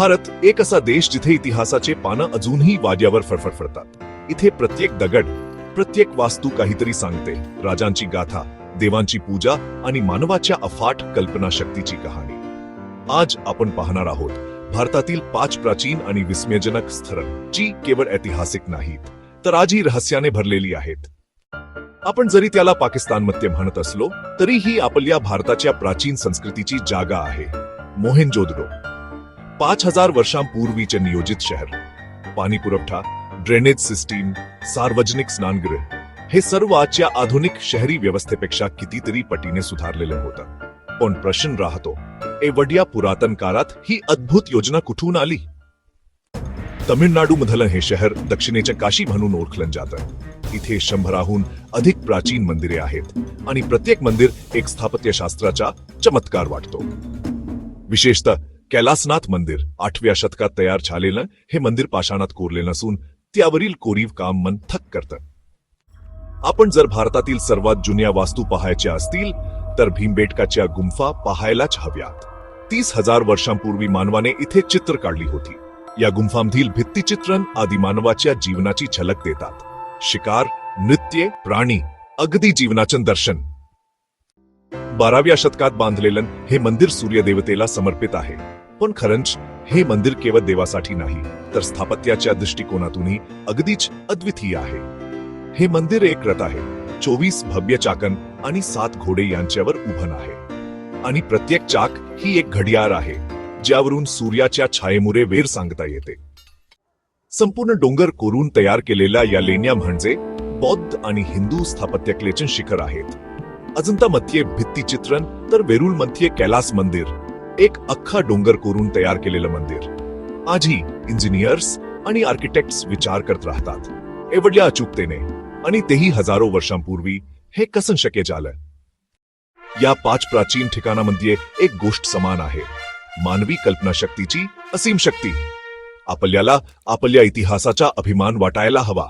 भारत एक असा देश जिथे इतिहासाचे पानं अजूनही वाद्यावर फडफडतात इथे प्रत्येक दगड प्रत्येक वास्तू काहीतरी सांगते. राजांची गाथा देवांची पूजा आणि मानवाच्या अफाट कल्पनाशक्तीची कहाणी. आज आपण पाहणार आहोत भारतातील पाच प्राचीन आणि विस्मयजनक स्थळं जी केवळ ऐतिहासिक नाहीत तर आजही रहस्याने भरलेली आहेत. आपण जरी त्याला पाकिस्तानमध्ये म्हणत असलो तरीही आपल्या भारताच्या प्राचीन संस्कृतीची जागा आहे. मोहेंजोदडो पाच हजार वर्षांपूर्वीचे नियोजित शहर. पाणी पुरवठा ड्रेनेज सिस्टीम सार्वजनिक स्नानगृह हे सर्व आजच्या आधुनिक शहरी व्यवस्थेपेक्षा कितीतरी पटीने सुधारलेलं होतं. पण प्रश्न राहतो एवढ्या पुरातन काळात ही अद्भुत योजना कुठून आली? तमिळनाडू मधलं हे शहर दक्षिणेच्या काशी म्हणून ओळखलं जातं. इथे शंभराहून अधिक प्राचीन मंदिरे आहेत आणि प्रत्येक मंदिर एक स्थापत्यशास्त्राचा चमत्कार वाटतो. विशेषतः कैलासनाथ मंदिर आठव्या शतकात तयार झालेलं हे मंदिर पाषाणात कोरले नसून त्यावरील कोरीव काम मन थक करतं. आपण जर भारतातील सर्वात जुन्या वास्तू पाहायच्या असतील तर भीमबेटकाच्या गुंफा पाहायलाच हव्यात. तीस हजार वर्षांपूर्वी मानवाने इथे चित्र काढली होती. या गुंफांमधील भित्तिचित्रण आदी मानवाच्या जीवनाची झलक देतात. शिकार नृत्य प्राणी अगदी जीवनाचं दर्शन. बाराव्या शतकात बांधलेलं हे मंदिर सूर्यदेवतेला समर्पित आहे. पण खरंच हे मंदिर केवळ देवासाठी नाही तर स्थापत्याच्या दृष्टिकोनातूनही अगदीच अद्वितीय आहे. हे मंदिर एक रथ आहे चोवीस भव्य चाकन आणि सात घोडे यांच्यावर उभं आहे. आणि प्रत्येक चाक ही एक घडियाळ आहे ज्यावरून सूर्याच्या छायेमुळे वेर सांगता येते. संपूर्ण डोंगर कोरून तयार केलेल्या या लेण्या म्हणजे बौद्ध आणि हिंदू स्थापत्यकलेचे शिखर आहेत. अजंतामध्ये भित्तिचित्रण तर वेरूळमध्ये कैलास मंदिर एक अख्खा डोंगर कोरून तयार केलेलं मंदिर. आजही इंजिनियर्स आणि आर्किटेक्ट्स विचार करत राहतात. एवढ्या अचूकतेने आणि तेही हजारो वर्षांपूर्वी हे कसं शक्य झालं? या पाच प्राचीन ठिकाणामध्ये एक गोष्ट समान आहे. मानवी कल्पनाशक्तीची असीम शक्ती. आपल्याला आपल्या इतिहासाचा अभिमान वाटायला हवा.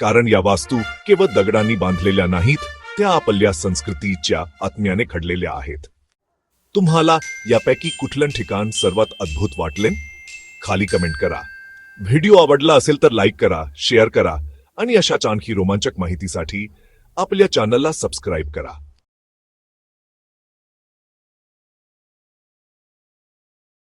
कारण या वास्तू केवळ दगडांनी बांधलेल्या नाहीत त्या आपल्या संस्कृतीच्या आत्म्याने खडलेल्या आहेत. तुम्हाला यापैकी कुठलं ठिकाण सर्वात अद्भुत वाटले? खाली कमेंट करा. व्हिडिओ आवडला असेल तर लाईक करा शेअर करा आणि अशाच आणखी रोमांचक माहितीसाठी आपल्या चॅनलला सबस्क्राईब करा.